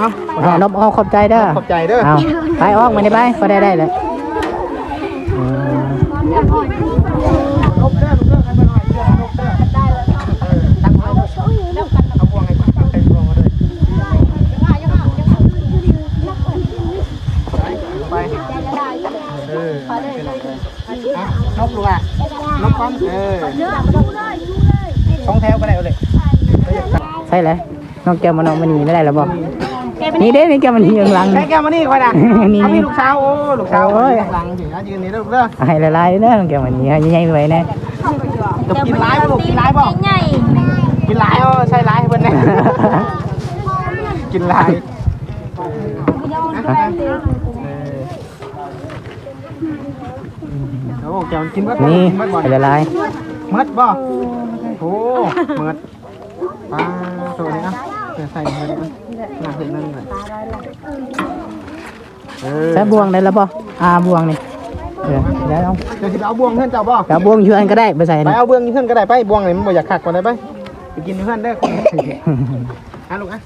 เอาเอานบเอาขอบใจเด้อขอบใจเด้อเอาไปออกมาได้ไปก็ได้ได้เลยอืมลบเด้อลูกเด้อให้มาหน่อยเด้อลบเด้อเออตั้งไว้เอาพวงให้ตั้งเต็มพวงมาด้วยไปเอออะนบลูกอะนบก่อนเออสองแถวก็ได้เอาเลยใช่เลยน้องแก้วมานอนมันนี่ไม่ได้แล้วบ่ นี่เด้นี่แก้วมันนี่ยังหลังแม่แก้วมานี่ค่อยนะนี่ เอามีลูกสาวโอ้ลูกสาวโอ้ยหลังถึงนะยืนนี่ลูกเด้อให้ละลายเด้อน้องแก้วมันนี่ให้ใหญ่ๆไว้แน่ จะกินร้ายป่ะลูกกินร้ายป่ะใหญ่กินร้ายอ๋อใช่ร้ายให้เพิ่นแน่ กินร้ายโอ้แก้วกินเบิดบ่นี่กินเบิดบ่ให้ละลายเมิดบ่โอ้เมิดปลาตัวนี้อะ เดี๋ยวใส่เงินไปหนักเห็นนั่นเลยเออใช้บวงได้แล้วบ่อ่าบวงนี่เออได้เอาเดี๋ยวสิไปเอาบวงเพื่อนเจ้าบ่เอาบวงอยู่อันก็ได้ไปใส่ไปนี่เอาเบื้องนี้เพื่อนก็ได้ไปบวงนี่มันบ่อยากขัดกว่าได้ไปไปกินเพื่อนได้อคนอะลูกอะ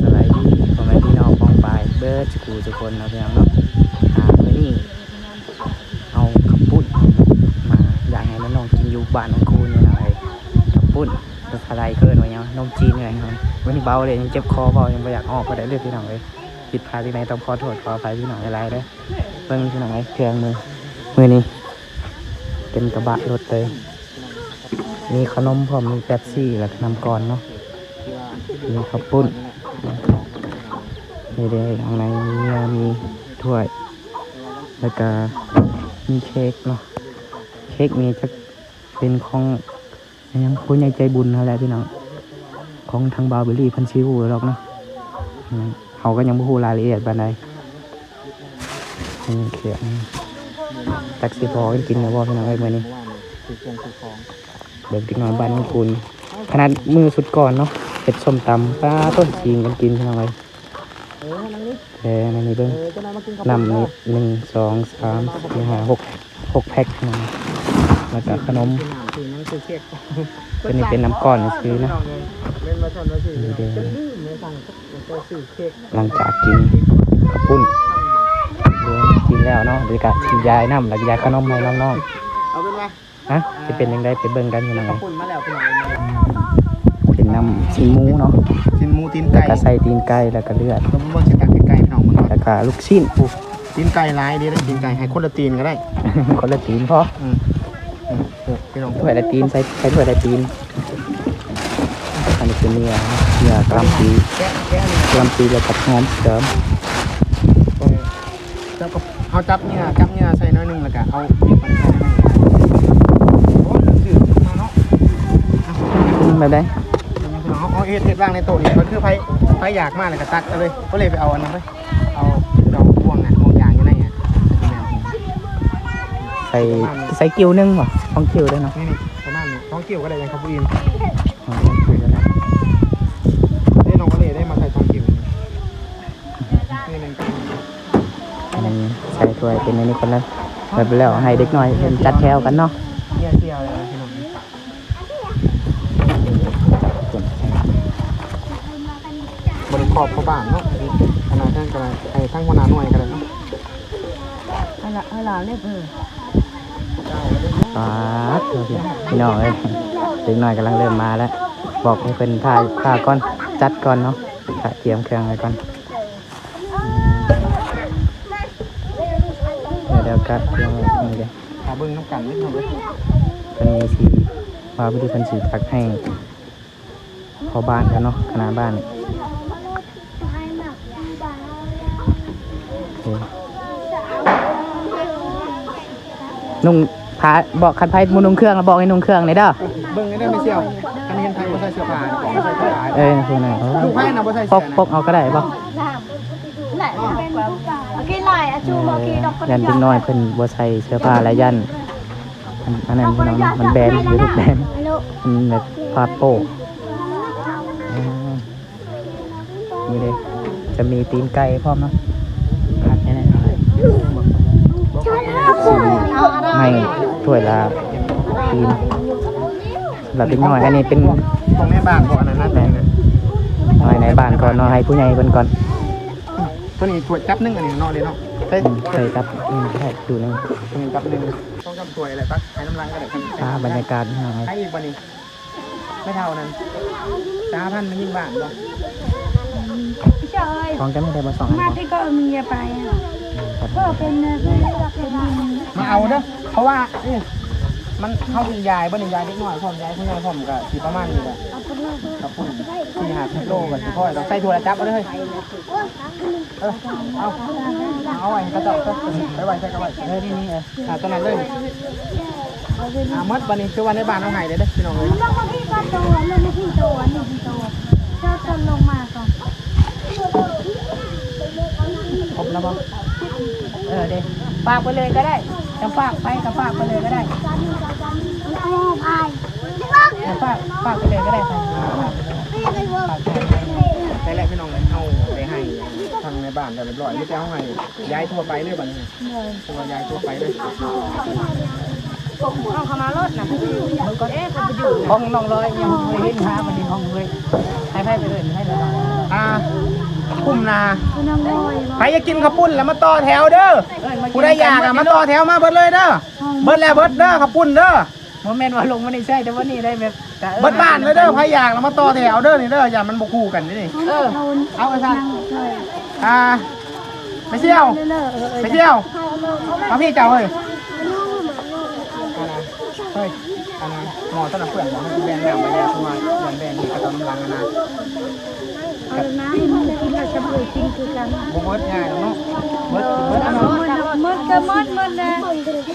สไลด์ดีพ่อแม่พี่น้องป้องปลายเบิร์ดสกูทุกคนเนาะพี่น้องเนาะอ่ามื้อนี้เอาขับปุ้นมาอยากให้น้องๆกินอยู่บ้านของครูนี่หน่อยขับปุ้นรสอะไรเกิ นไว้ยังนมจีนไงครับวันนี้เบาเลยยังเจ็บคอเบายังไม่อยากออกก็ได้เลยพี่น้องเลยผิดพลาดที่ไหนต้องขอโทษขออภัยพี่น้องอะไรเด้อเบิ่งพี่น้องไอ้เครื่องมือมือนี้เต็มกระบะรถเลยมีขนมพร้อมมีแป๊บซี่แล้วก็น้ำก่อนเนาะมีข้าวปุ้นมีเด็กข้างในมีเนื้อมีถ้วย แล้วก็มีเค้กเนาะเค้กนี้จะเป็นของยังผู้ใหญ่ใจบุญนั่นแหละพี่น้อง ของทางบาวเบอรี่เพันชิวหรอกเนาะอืมเขาก็ยังไม่รู้รายละเอียดปานใดนี่เขียนแท็กซี่พอกันกินนะบ่พี่น้องเอ้ยมื่อนี้เด็กติ๊กน้อยบ้านของคุณขนาดมือสุดก่อนเนาะเผ็ดส้มตำปลาต้นจีนกันกินทำไมแค่นั้นนี่เบิ้งนำนี่หนึ่งสองสามสี่ห้าหกหกแพ็คนะแล้วก็ขนมตัวนี้เป็นน้ำก้อนซื้อนะ นี่เด้อหลังจากกินข้าวปุ้นเดือนกินแล้วเนาะเดี๋ยวก็ฉีดยาให้น้ำแล้วก็ยาขนมให้น้องเอาเป็นไงๆฮะจะเป็นยังไงไปเบิ่งกันอยู่หน่อยขอบคุณมาแล้วพี่น้องเป็นน้ำซีนหมูเนาะกินหมูตีนแล้วไก่ก็ใส่ตีนไก่แล้วก็เลือดเราบ่สิตักไก่พี่น้องมันแล้วก็ลูกชิ้น ตีนไก่หลายดีนะตีนไก่ให้คนละตีนก็ได้คนละตีนพออืมอืมเออพี่น้องถ้วยละตีนใส่ใส่ถ้วยละตีนอั นนี้คือเนื้อนะเนื้อกลำปีแกะแกะนี่กลำปีแล้วก็หอมเสริมแล้วก็เอาจับเนี่ยจับเนี่ยใส่น้อยหนึงแล้วก็เอาบีบมันใส่น้อยหนึ่งโอ้ยลืมซื้อมาเนาะอืมแบบได้พี่น้องเอาเอาเอ็ดเอ็ดว่างในโต๊ะนี่ก็คือไผไผอยากมากเลยก็ตักเอาเลยก็เลยไปเอาอันนั้นไปเอาดอกพวงน่ะพวงยางอยู่ในอะแม่นใส่ใส่กิ้วหนึงบ่ของกิ้วด้วยเนาะนี่นี่ประมาณนี้ท้องเกี่ยวก็ได้ยังครับผู้อิม เป็นอันนี้คนละแบบแล้วให้เด็กน้อยเพิ่นจัดแถวกันเนาะเกี่ยวเกี่ยวเลยพี่น้องบริขอบเขาบ้านเนาะขนาดทั้งกระไอ้ทั้งหัวหน้าหน่วยกันเลยเนาะเอาละเอาละเรียบเออปาดเถอะพี่พี่น้องเอ้ยเด็กน้อยกำลังเริ่มมาแล้ว บอกให้เพิ่นถ่ายถ่ายก่อนจัดก่อนเนาะถ่ายเตรียมเครื่องไว้ก่อน อืมเดี๋ยวเดี๋ยวก็เตรียมไว้นี่เดี๋ยวหาเบิ้งน้ำกันนิดหน่อยตอนนี้สีว่าวิธีพันสีตักให้พอบ้านกันเนาะคณะบ้านโอเคนุ่งพาบอกคันไพ่มูนุ่งเครื่องแล้วบอกให้นุ่งเครื่องเลยเด้อเบิ้งได้ไม่เชี่ยวอันนี้เห็นไทยบ่ใส่เสื้อผ้าบ่ใส่เสื้อผ้าเอ้ยคือไหนลูกไผ่น่ะบ่ใส่ปเสื้กอปกเอาก็ได้ป ยอาจูโอเคดอกยันเด็กน้อยเพิ่นบ่ใส่เสื้อผ้าและยันอันอันนั้นพี่น้องเนาะมันแบนอยู่ทุกแบนมันแบบพาโป้อ่านี่เลยจะมีตีนไก่พร้อมเนาะผัดแน่ๆเอาอะไรให้ถ้วยละทีมเราเป็นน้อยอันนี้เป็นของแม่บ้านบ่อันนั้นนะแต่นะน้อยในบ้านก่อนเนาะให้ผู้ใหญ่เพิ่นก่อนตัวนี้ถ้วยจับหนึงอันนี้เนาะเลยเนาะ ใช่อืมเคยครับอืมใช่ดูหนึงตัวนี้จับหนึงต้องจำถ้วยอะไรปะให้น้ำลังก็ได้ครับอ่าบรรยากาศพี่น้องเอ้ยให้อีกวันนี้ ไม่เท่านั้นสามพันไม่ยิ่งบ้านบ่พี่เจ้าเอ้ยของจะไม่ได้มาสองอันมาบ่พี่ก็เอาเมียไปอะก็เป็นเนื้อที่เราเป็นมาเอาเด้อเพราะว่านี่มันเข้าอียายบ่นี่ยายเล็กน้อยพร้อมยายผู้ใหญ่พร้อมก็สิประมาณนี้แหละเอาไปเลยกับปุ่นสี่ห้าสิบโลกันสิพ่อยต้องใส่ถั่วละจับเอาเลยเออเอา เอาไว้กระจอกก็ไปไว้ใส่กระไว้เออนี่นี่เอออ่าตัวนั้นเลยอ่ามัดวันนี้คือวันในบ้านเอาไห้เลยเด้อพี่น้องเลยลงมาพี่ก็ตัวลงมาพี่ตัวนี่พี่ตัวเจ้าจะลงมาก่อนครบแล้วบ่เออเด็ฝากไปเลยก็ได้จะฝากไปก็ฝากไปเลยก็ได้โอ้พายฝากฝากไปเลยก็ได้ไปได้แล้วพี่น้องเลยเอาไปให้ ในบ้านเรียบร้อยไม่ได้เอาให้ย้ายทั่วไปเลยบัดนี้ตัวย้ายทั่วไปเลยเอาเขามารถนะมันก็เอ๊ะเขาไปอยู่ห้องน้องร้อยยังไม่เห็นหามันดีห้องเลยให้ให้ไปเลยให้เลยอ่าคุ้มนาคุณน้องลอยใครจะกินข้าวปุ้นแล้วมาต่อแถวเด้อเอ้ยมาผู้ใดอยากอะมาต่อแถวมาเบิดเลยเด้อเบิดแล้วเบิดเด้อข้าวปุ้นเด้อ โมเมนต์ว่าลงมาในใช่แต่ว่านี่ได้แบบเบิดบ้านเลยเด้อใครอยากแล้วมาต่อแถวเด้อนี่เด้ออย่ามันบกคู่กันนี่เออเอาไปสั่นอ่าไปเที่ยวไปเที่ยวเอาพี่เจ้าเฮ้ยอันนะเฮ้ยอันนะหมอต้นน้ำเปลือกหมอให้แบงแบงไปแล้วคือว่าอย่างแบงนี่ก็ต้องน้ำลังอะนะเอาน้ำมันกินเราจะเบื่อจริงคือกันบ่เบิดง่ายหรอกเนาะเบิดเบิดมอันดนั้นมดก็มดมดเลย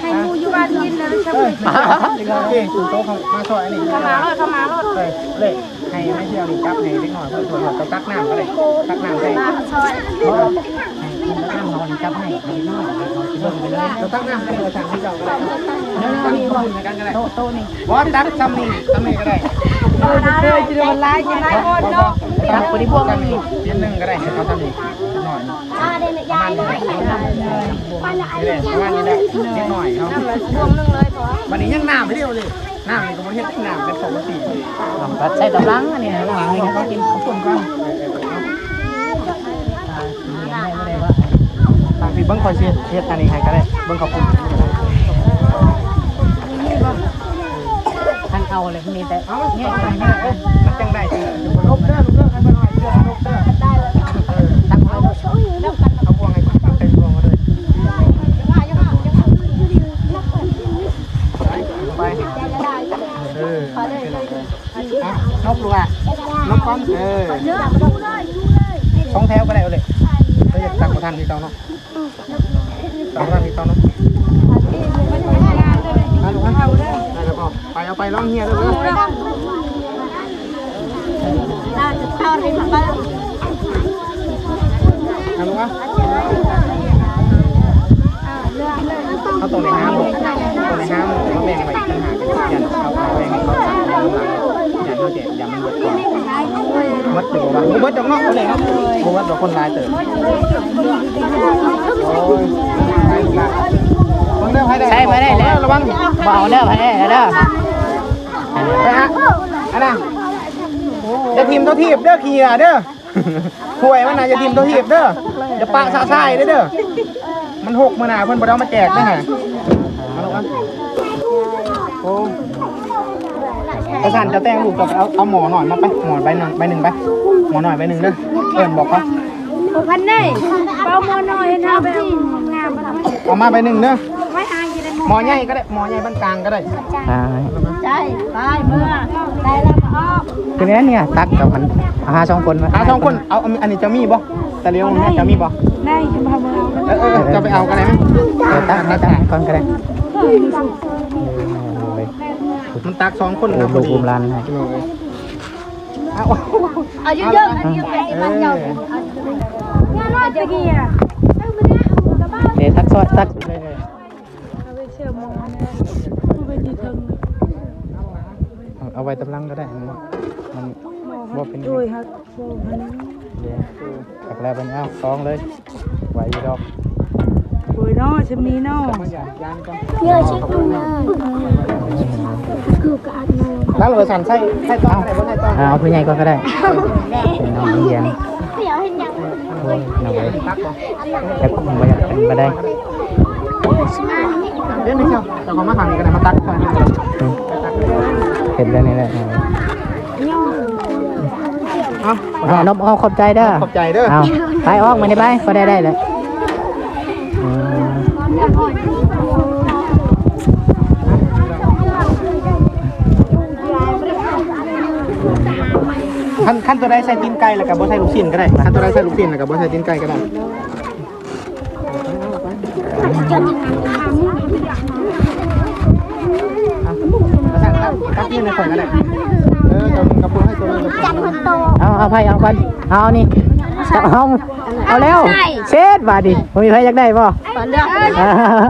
ให้มูอยู่บ้านกินนะจะเบื่อเอ้ยตู่โต๊ะเขามาซอยอันนี้เข้ามารถเข้ามารถเลยเลยให้ไม่เที่ยวนี่จับให้เล็กหน่อยเพื่อถั่วๆตักน้ำก็ได้ตักน้ำใส่ซอยตักน้ำนอนจับให้เล็กน้อยเบิ่งไปเลยเราตักน้ำให้เราสั่งที่เจ้าก็ได้เดี๋ยวนี้มีคนในกันก็ได้โต๊ะโต๊ะนี่บอสตักซ้ำนี่ซ้ำนี่ก็ได้เคยจะโดนไล่จะไล่คนเนาะตักปฏิบัติกันนี่เพียนหนึ่งก็ได้เขาซ้ำนี่ ย่าเดี๋ยวยายเลยนี่แหละประมาณนี้แหละนิดหน่อยเขาน้ำเลยพวงนึงเลยพอวันนี้ยังน้ำไม่เดียวเลยน้ำนี่ก็ไม่เห็นน้ำเป็นปกติใส่ตำลังอันนี้ตำลังนี่เขากินข้าวปุ้นก่อนทางพี่เบิ้งคอยเสียเฮ็ดอันนี้ให้ก็ได้เบิ้งขอบคุณท่านเอาเลยมีแต่เอาเนี่ยเอาเนี่ยมันจังได้ลบเด้อลบเด้อให้มันหน่อยเสื้อลบเด้อได้เลยตั้งไว้ เอาพวงให้ใส่พวงมาเลยไปเอออะนกลูกอะนกก้อนเออเนื้อดูเลยดูเลยสองแถวก็ได้เอาเลยเราอยากตักประทานที่เตาเนาะตักประทานที่เตาเนาะเอาลูกได้แล้วก็ไปเอาไปร้องเฮียเลย ตรงในน้ำตรงในน้ำเขาแบ่งไปอีกต่างหากยันเขาแบ่งให้เขาตักยันยันเขาแจกยันมันเบิดก่อนมัดอยู่ว่าบ่เบิดดอกนาะเอาเลยเนาะบ่เบิดดอกคนลายเติบโอ้ยไปลูกอะมึงเด้อให้ได้ใช่มาได้แล้วระวังเบาเด้อไปเด้อไปฮะอันน่ะจะทีมตัวทีบเด้อขี่อะเด้อถ้วยมันนะจะทีมตัวทีบเด้อจะปะซาซายเด้อเด้อ มันหกมื้อหน้าเพิ่นบ่ได้เอามาแจกเด้อฮะเอาลูกอะโอ้ประสานจะแต่งลูกจะเอาเอาหมอหน่อยมาไปหมอใบหนึ่งใบหนึ่งไปหมอหน่อยใบหนึ่งเด้อเอิ้นบอกเขาพันนี่เป้าโมน้อยนะไปงามมันเอามาใบหนึ่งเด้อไม่หายจะได้หมอใหญ่ก็ได้หมอใหญ่บ้านกลางก็ได้อ่าใจไปเมื่อได้แล้วมาออก คือเนี้ยเนี่ยตักกับมันหาสองคนมาหาสองคนเอาเอาอันนี้จะมีบ่แต่เลี้ยวแม่จะมีบ่ได้จะมาเมื่อเอาเออเออจะไปเอากันได้ไหมเออตักตักตักก่อนก็ได้มันตักสองคนเออนะพลูอกดีกุมรันให้เอาอายุเยอะอายุเป็นที่มันยาวงานว่าจะกี่อะเดี๋ยวตักซอยตัก เอาไว้ตำลังก็ได้มันมันว่าเป็นด้วยครับโบมันเดี๋ยวตักแล้วเป็นเอาสองเลยไหวอยู่ดอกโอ้ยเนาะฉันมีเนาะเยอะชิดดูนะคือการนอนแล้วเราสั่นใส่ใส่ต้องอะไรบ่ใส่ต้องอ่าเอาผู้ใหญ่ก่อนก็ได้เป็นน้องเลี้ยงเดี๋ยวเห็นยังโอ้ยน้องเลยแต่ผมบ่อยากเป็นก็ได้เล่นไม่เชียวแต่ของมาขังนี่ก็ได้มาตักก่อนอืม เห็นแล้วนี่แหละเอาเอ้าเอานบเอาขอบใจเด้อขอบใจเด้อเอาไปออกมาได้ไปก็ได้ได้เลยอืมขั้นขั้นตัวใดใส่ตีนไก่แล้วก็บ่ใส่ลูกชิ้นก็ได้ขั้นตัวใดใส่ลูกชิ้นแล้วก็บ่ใส่ตีนไก่ก็ได้เอาสั่น ตักตักยืนในข่อยก็ได้เออจะมึงกับปูให้ตัวนึงจันคนโตเอาเอาไปเอากันเอานี่จับเอาเอาแล้วเช็ดบาดดิผมมีใครอยากได้ป่ะ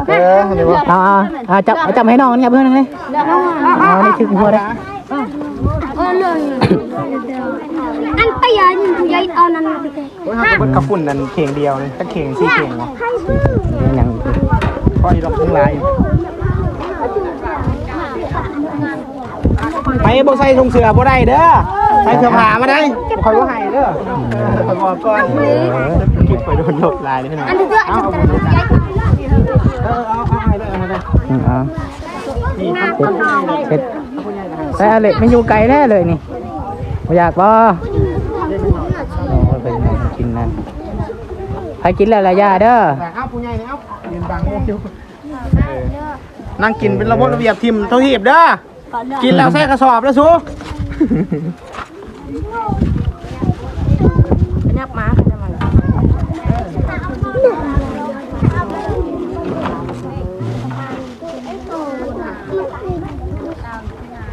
เออเดี๋ยวว่าเอาเอาเอาจับเอาจับให้น้องเนี่ยเพื่อนเลยเอานี่ถึงหัวได้เออเลยอันไปยันยัยตอนนั้นไปเลยโอ้ยเขาจะเบิดกระปุ่นนั่นเข่งเดียวนี่ถ้าเข่งสี่เข่งเนาะยังพออีดอกทั้งหลาย ไปบ่ใส่ถุงเสือบ่ได้เด้อใส่เสื้อผ้ามาได้คอยบ่ให้เด้อคอยบอกก่อนคลิปไปโดนหลบลายนี่พี่น้องอันที่เพื่อเอาจะเอาจะยัยเออเอาเอาให้ได้เอาให้ได้อืมเอานี่เช็ดเช็ดแต่อะไรไม่อยู่ไกลแน่เลยนี่บ่อยากป่ะโอ้ยเป็นไงกินนั่นใครกินแล้วละยาเด้อเอาผู้ใหญ่นี่เอายืนบังโมอยู่นั่งกินเป็นระบบระเบียบทีมเท่าทีบเด้อ กินแล้วใส่กระสอบแล้วสูยับมาจะมา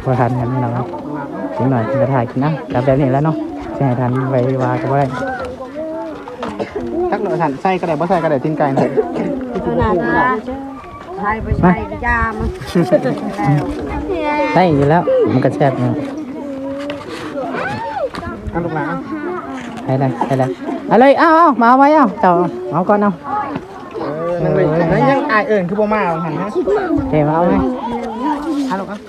พอทันกันนี่เนาะถึงหน่อยจะถ่ายกินนะจับแบบนี้แล้วเนาะจะให้ทันไว้วาก็ได้ทักหน่อยสั่นใส่กระเดาษบ่ใส่กระเดาษตีนไก่นะ ใช่ไปใช่ยามได้อยู่แล้ว มันก็แซ่บเนาะเอาลูกหลานให้ได้ให้ได้เอาเลยเอาเอามาเอาไว้เอาเจ้าเอาก่อนเอาเออนั่งเลยนั่งยังอายเอิญคือบ่มาเอาหันนะเทมาเอาไหมฮัลโหลครับ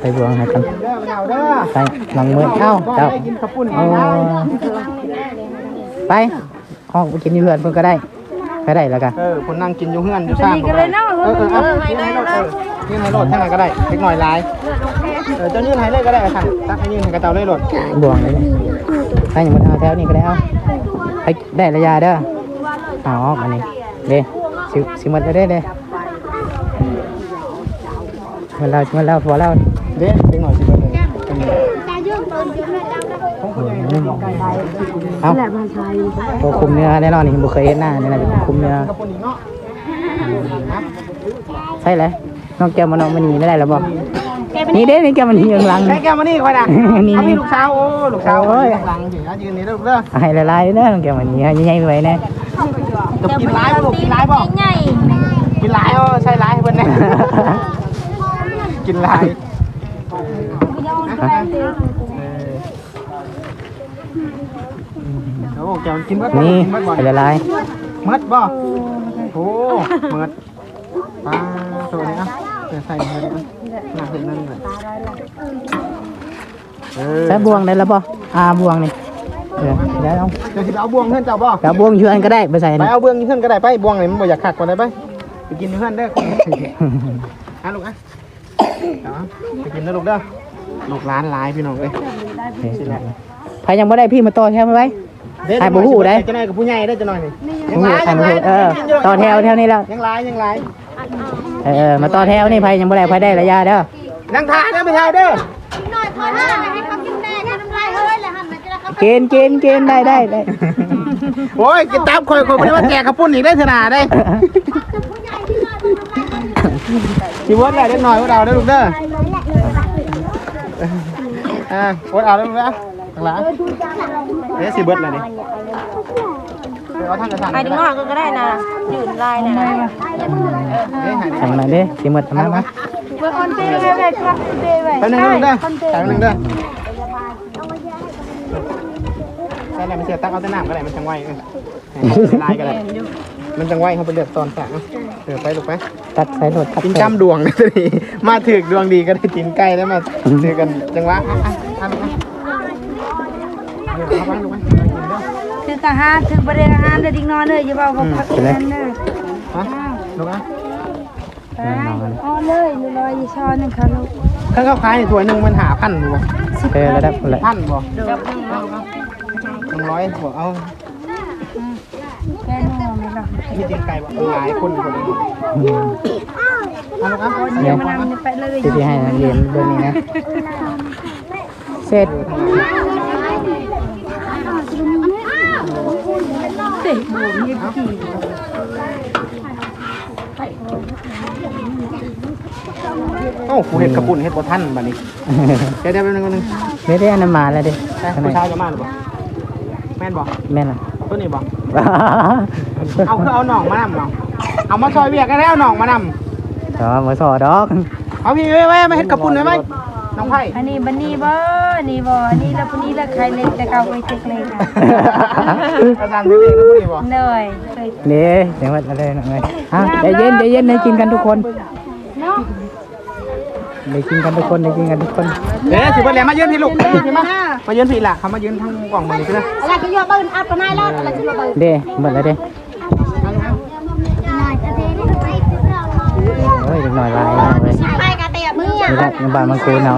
ไปบวงให้กันเด้อมาเอาเด้อไปลองมือเอ้าก็เจ้าได้กินข้าวปุ้นโอ้ไป ห้องไปกินที่เพื่อนเพิ่นก็ได้ไปได้แล้วกันเออคนนั่งกินอยู่เฮือนอยู่ซ่านกันเลยเนาะเออเออเอายื่นให้โลดเออยื่นให้โลดเท่านั้นก็ได้เล็กหน่อยหลายเออเจ้ายื่นให้เลยก็ได้สั่นตักให้ยื่นให้กระเตาเลยโลดบวงเลยเนี่ยให้ยังมันเอาแถวนี้ก็ได้เอาไปได้ระยะเด้อเอาออกอันนี้เด้สิสิหมดแล้วเด้เด้หมันแล้วหมันแล้วพอแล้วเด้เล็กหน่อยสิเบิดเลยเป็น จะยื่นปืนยื่นแม่ดำนะ เอาตัวคุมเนื้อแน่นอนนี่บุเคยเห็นหน้านี่นะคุมเนื้อข้าวปุ้นอีกเนาะนะใช่เลยน้องแก้วมันน้องมันนี่ไม่ได้แล้วบอกนี่เด้นี่แก้วมันนี่ยังหลังแม่แก้วมานี่ค่อยนะนี่เอาพี่ลูกสาวโอ้ลูกสาวโอ้ยหลังสินะยืนนี่เด้อลูกเด้อให้ละลายเด้อน้องแก้วมันนี่ให้ใหญ่ๆไว้แน่จะกินร้ายบ่ลูกกินร้ายบ่ใหญ่กินร้ายอ๋อใช่ร้ายให้เพิ่นแน่กินร้าย โอ้แกมันกินเบิดบ่นี่กินเบิดบ่ให้ละลายเมิดบ่โอ้เมิดปลาตัวนี้อะเดี๋ยวใส่เมิดอะหนักเห็นนั่นเลยเออใช้บวงได้แล้วบ่อ่าบวงนี่เออได้เอาเดี๋ยวสิไปเอาบวงเพื่อนเจ้าบ่เอาบวงชวนก็ได้ไปใส่ไปนี่เอาเบื้องนี้เพื่อนก็ได้ไปบวงนี่มันบ่อยากขัดกว่าได้ไปไปกินเพื่อนเด้ออะลูกอะเอาไปกินนะลูกเด้อลูกร้านหลายพี่น้องเอ้ยใครยังไม่ได้พี่มาต่อแถวไหมไอ้บ่ฮู้ได้จะหน่อยกับผู้ใหญ่ได้จะหน่อยนี่ผมอยู่ใครมาเออต่อแถวแถวนี้แล้วยังหลายยังหลายเออมาต่อแถวนี่ใครยังไม่ได้ใครได้ระยะเด้อนั่งทานเด้อไม่ทานเด้อหน่อยพอหน้าให้เขากินแม่กินน้ำลายเฮ้ยเลยหันมาจะได้เขาเกณฑ์เกณฑ์เกณฑ์ได้ได้ได้โอ้ยกินตามคอยคอยไม่ได้ว่าแจกข้าวปุ้นอีกได้ขนาดได้ชีวิตแหละเล็กน้อยว่าเราได้อลูกเด้ออ่าโอ๊ตเอาได้อลูกเด้อข้างห ลังเอ๊ะสิเบิดอะไรนี่เดี๋ยวเอาท่านกระสันไอ้ดิ้งอะก็ได้นะยืนลายเนี่ยนะเอ๊ะหายดิทำมาดิสิหมดทำมามาเมื่อคนเต้ไปแบบครับเต้ไปแป๊บนึงนะลูกเด้อแป๊บนึงเด้อแป๊แล้วไม่เชื่อตักเอาแต่น้ำก็ได้มันจังไวเออลายก็ได้มันจังไวเขาไปเลือกตอนแสงเออไปลูกไปตัดสายรถตัดกินสายจำดวงนะทีมาถึกดวงดีก็ได้กินใกล้แล้วมาถือกันจังหวะอะอะอะลูกอะ ถึงอาหารถึงประเด็นอาหารเด็กน้อยเลยอย่าบอกว่าพักนั่นเด้อฮะลูกอะไปเอาเลยลอยช้อนนึงค่ะลูกถ้าเขาขายในถ้วยหนึ่งมันหาพันบ่เออระดับคนละพันบ่สองร้อยบ่เอาแค่นัวไม่หรอกมีตีนไก่บ่หลายคนคนเลยอืมเอาลูกอะเดี๋ยวมันไปเลยที่ที่ให้นักเรียนเรื่องนี้นะเสร็จ เด็กบูมีกี่เอ้าผู้เห็ดกระปุ่นเห็ดบ่ทันบัดนี้เดี๋ยวเดี๋ยวแป๊บนึงแป๊บนึงไม่ได้อันนั้นมาแล้วดิแต่ข้างในผู้ชายจะมาหรือบ่แม่นบ่แม่นล่ะตัวนี้บ่เอาคือเอาหน่องมานำเนาะเอามาซอยเวียกกันแล้วเอาหน่องมานำต่อมาสอดอกเอาพี่ไว้ไว้มาเห็ดกระปุ่นไว้ไหม น้องไผ่อันนี้บันนี่บ่นี่บ่นี่ละปุ่นี่ละใครเล็กแต่เก่าไปเจ็กเลยค่ะอาจารย์พี่เองนะพูดดีบ่เหนื่อยเคยนี่เสียงว่าอะไรหน่อยฮะใจเย็นใจเย็นได้กินกันทุกคนเนาะได้กินกันทุกคนได้กินกันทุกคนเดี๋ยวสิเบิ่งแล้วมายืนพี่ลูกมายืนพี่มามายืนพี่ล่ะเขามายืนทั้งกล่องมือนี่พี่นะอะไรก็ยอมเบิ้ลอัพก็นายแล้วอะไรก็ยอมเบิ้ลเด้หมดแล้วเด้ นายจะเทนี่ไป โอ้ยเด็กหน่อยลายแล้วเว้ย ไปกะเตะมือ นี่แหละยังบานมังคูนเอา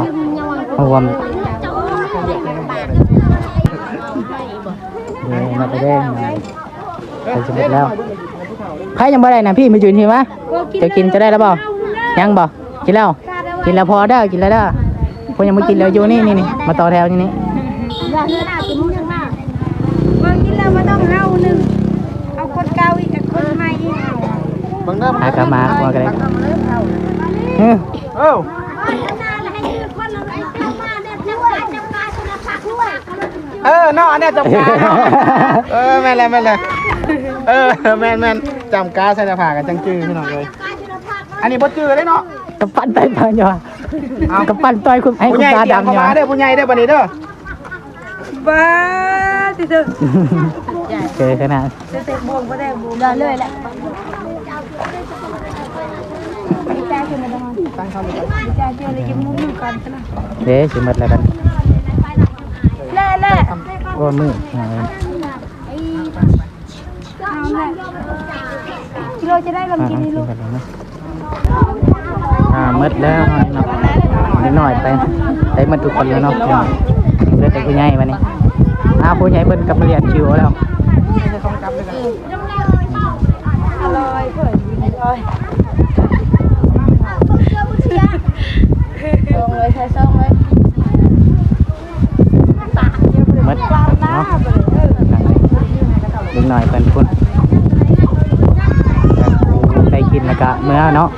เอาวมนี่มาไปเด้งไปจะหมดแล้วใครยังบ่ได้นะพี่มายืนทีมะจะกินจะได้แล้วเปล่ายังบ่กินแล้ว กินแล้วพอเด้อกินแล้วเด้อคนยังไม่กินแล้วอยู่นี่นี่นี่มาต่อแถวนี่นี่อย่าเนื้อหน้ากินมึงยังหน้าว่ากินแล้วมาต้องเฮาหนึ่งเอาคนเก่าอีกกับคนใหม่อีกเอาเบิ่งเด้อหากลับมาว่ากันเลยเออเอ้า เออเนาะอันเนี้ยจำกาเนาะเออแม่นแล้วแม่นแล้วเออแม่นแม่นจำกาใส่หน้าผากกันจังจื้อพี่น้องเลยอันนี้บ่จื้อเลยเนาะกระปั้นต่อยพันยอเอากระปั้นต่อยคุณไอ้ผู้คุใหณญ่ตาเตรียมดำเข้าเนี่ยมาเด้อผู้ใหญ่เด้อบัดนี้เด้อบ้าติเถอะเจอขนาดจะเตะบวงก็ได้บวงได้เลยแหละดีใจขึ้นมาตรงนั้นตั้งเข้าเลยดีใจเจอเลยยิ้มมุ้งกันซะนะเด้สิหมดแล้วกัน เล่เล่โอ้มือเอาเอาแม่กิโลจะได้ลองอ่ากินนี่ลูกกินกันเลยนะอ่าหมดแล้วเนาะนิดหน่อยไปได้หมดทุกคนแล้วเนาะเหลือแต่ผู้ใหญ่มานี่อ้าวผู้ใหญ่เพิ่นกลับมาเรียนคิวแล้วอร่อยเพื่อนอร่อยซองเลยใช้ซองเลย หมดเนาะนั่งเลยนิดหน่อยเพิ่นพุ่นได้กินแล้วก็เมื่อเนาะ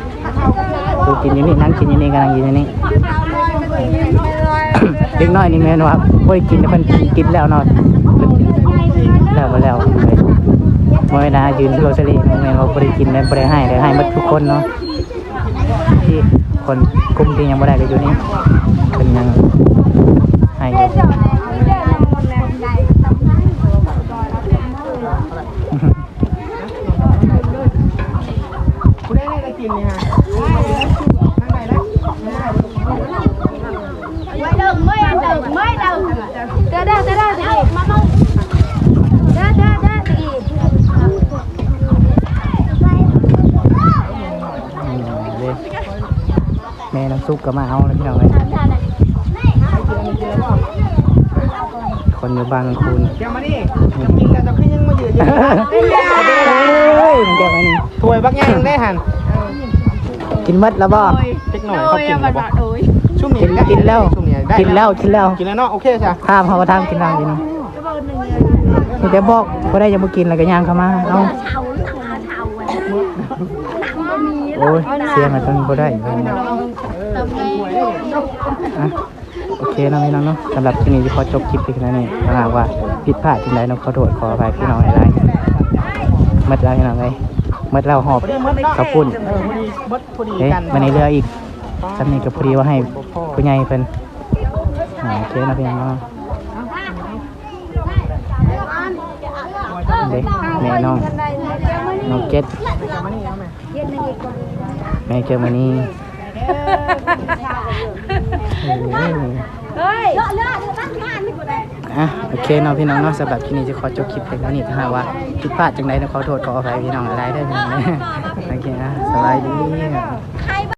กูกินอยู่นี่นั่งกินอยู่นี่กำลังกินอยู่นี่เล็กน้อยนี่แม่นว่าบ่ได้กินแต่เพิ่นกินแล้วเนาะแล้วบ่แล้วเลยบ่ได้นะยืนโรซารีแม่นว่าบ่ได้กินแล้วบ่ได้ให้ได้ให้หมดทุกคนเนาะที่คนกลุ่มที่ยังบ่ได้ก็อยู่นี่เพิ่นยังให้อยู่ ผู้ใดได้กินนี่ฮะนั่งได้แล้ว ไม่ดึงไม่ดึงไม่ดึงเด้อเด้อเด้อเด้อเด้อมามึงเด้อเด้อเด้ออี อื มเด้แม่น้ำซุปก็มาเอาแล้วพี่น้องเอ้ยคนอยู่บางคูนเดี๋ยวมานี่จะกินกันจะขึ้นยังมายืนอยู่เฮ้ยมันแก้วไว้นี่ถ้วยบักแง่ยังได้หันกินหมดแล้วบ่เล็กหน่อยเขากินแล้วบ่ช่วงนี้กินกินแล้วช่วงนี้ได้กินแล้วกินแล้วกินแล้วเนาะโอเคจ้ะข้ามเขาก็ทำกินแล้วอยู่นี่มีแต่บอกบ่ได้จะมากินแล้วก็ย่างเข้ามาเอา โอ้ยเสียงอะตอนนี้บ่ได้อยู่เลยนะอะโอเคเนาะพี่น้องเนาะสำหรับที่นี้จะขอจบคลิปเพียงเท่านี้ถ้าหากว่าผิดพลาดที่ใดเน้องขอโทษขออภัยพี่น้องหลายๆหมดแล้วพี่น้องเอ้ยหมดแล้วหอบข้าวปุ้นเออพอดีเบิดพอดีเอ๊ะกันมาในเรืออีกสำนี้ก็พอดีว่าให้ผู้ใหญ่เพิ่นอ่าโอเคเนาะพี่น้องเนาะเด็กแม่น้องน้องเก็ตมานี่เอาแม่ แม่เจอมานี่เฮ้ยอะโอเคเนาะพี่น้องเนาะสำหรับคลิปนี้จะขอจบคลิปเพียงเท่านี้ถ้าหากว่าผิดพลาดจังใดต้องขอโทษขออภัยพี่น้องหลายๆเด้อพี่น้องเด้อโอเคนะสบายดี ใคร